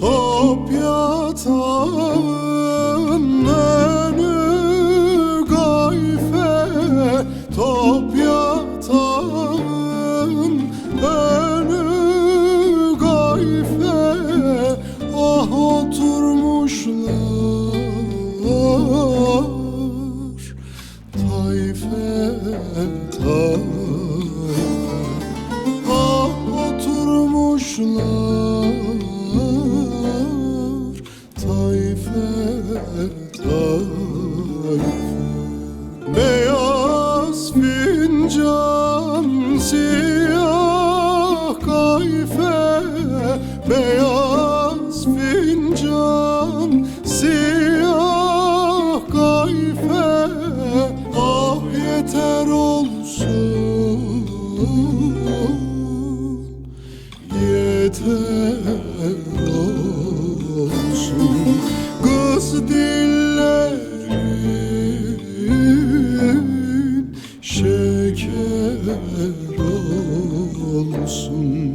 Top yatağın yatağın önü gayfe Ah oturmuşlar. Tayfe tayfe Ah oturmuşlar. Tayfe fincan siyah kayfe Beyaz fincan şeker olsun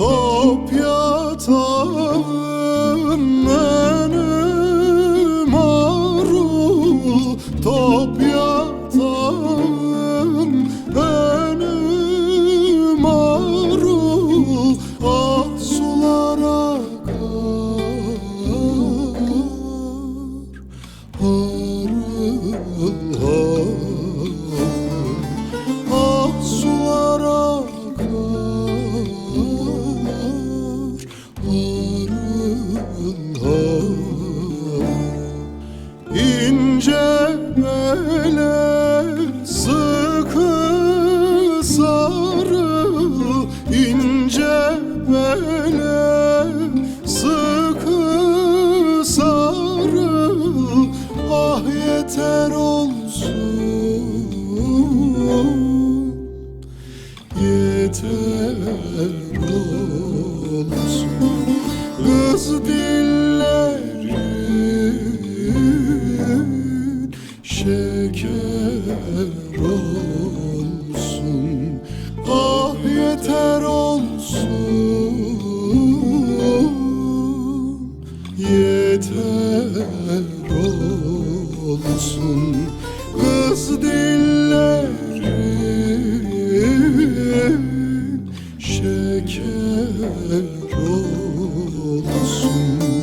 Top yatağın önü marul Top yatağın önü marul Ah sular akar Harıl harıl sıkı sarı ince bele sıkı sarı ah yeter olsun. Yeter olsun. Kız dillerin Yeter olsun. Kız dillerin şeker olsun.